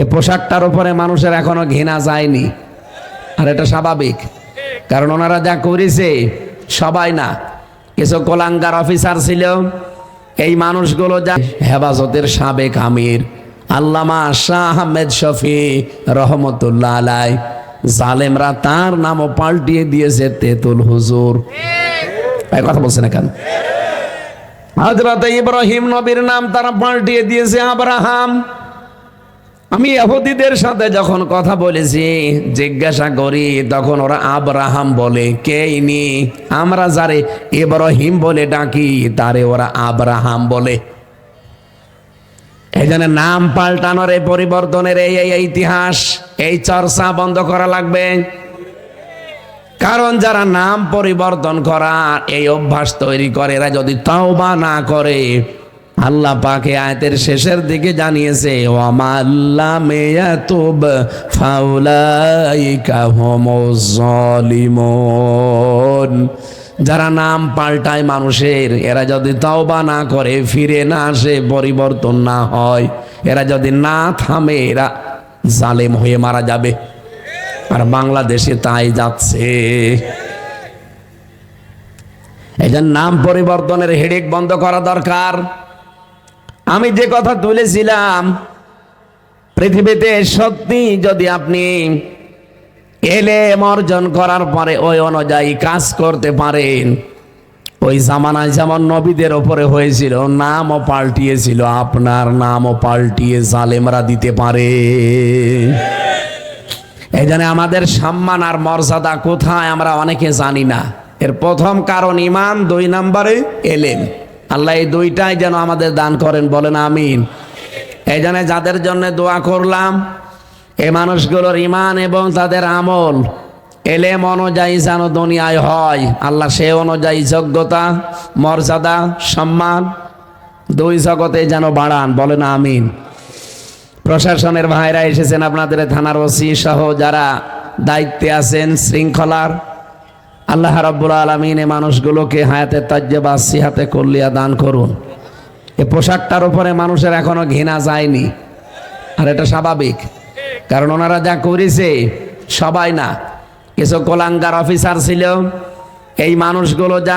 এই পোশাকটার উপরে মানুষের এখনও ঘৃণা যায়নি। আর এটা স্বাভাবিক। কারণ ওনারা যা করেছে, সবাই না। কিছু কোলাঙ্গার অফিসার ছিল, এই মানুষগুলো যা হেফাজতের সাবেক আমির, আল্লামা শাহ আহমেদ শফি রহমতুল্লাহ আলাই, জালেমরা তার নামও পাল্টিয়ে দিয়েছে তেতুল হুজুর। কথা বলছে না কেন? হজরত ইব্রাহিম নবীর নাম তারা পাল্টিয়ে দিয়েছে আব্রাহাম। আমি ইহুদিদের সাথে যখন কথা বলেছি, জিজ্ঞাসা করি, তখন ওরা আব্রাহাম বলে, কে ইনি? আমরা যারে ইব্রাহিম বলে ডাকি, তারে ওরা আব্রাহাম বলে। জন্য নাম পাল্টানোর এই পরিবর্তনের এই এই ইতিহাস, এই চর্চা বন্ধ করা লাগবে। কারণ যারা নাম পরিবর্তন করার এই অভ্যাস তৈরি করে, এরা যদি তওবা না করে আল্লাহ পাকে আয়াতের শেষের দিকে জানিয়েছে যারা নাম পাল্টায় মানুষের, এরা যদি তওবা না করে, ফিরে না আসে, পরিবর্তন না হয়। এরা যদি না থামে, এরা জালেম হয়ে মারা যাবে। আর বাংলাদেশে তাই যাচ্ছে। এই নাম পরিবর্তনের হেডেক বন্ধ করা দরকার। আমি যে কথা তুলেছিলাম, পৃথিবীতে সত্যি যদি আপনি এলেম অর্জন করার পরে ওই অনুযায়ী কাজ করতে পারেন। ওই জামানায় যেমন নবীদের ওপরে হয়েছিল, নামও পাল্টিয়েছিল, আপনার নামও পাল্টিয়ে জালেমরা দিতে পারে। এই জন্য আমাদের সম্মান আর মর্যাদা কোথায় আমরা অনেকে জানি না। এর প্রথম কারণ ইমান, দুই নম্বরে এলেম। আল্লাহ এই দুইটাই যেন আমাদের দান করেন, বলেন আমিন। এই জন্য যাদের জন্য দোয়া করলাম এই মানুষগুলোর ইমান এবং তাদের আমল এলেম অনুযায়ী যেন দুনিয়ায় হয়। আল্লাহ সে অনুযায়ী যোগ্যতা, মর্যাদা, সম্মান দুই জগতে যেন বাড়ান, বলেন আমিন। প্রশাসনের ভাইরা এসেছেন, আপনাদের থানার ওসি সহ যারা দায়িত্বে আছেন, শৃঙ্খলার আল্লাহ রাব্বুল আলমিন এ মানুষগুলোকে হায়াতে তাজ্জেবা, সিহাতে কল্লিয়া দান করুন। এ পোশাকটার উপরে মানুষের এখনও ঘৃণা যায়নি। আর এটা স্বাভাবিক। কারণ ওনারা যা করেছে, সবাই না। কিছু কোলাঙ্গার অফিসার ছিল, এই মানুষগুলো যা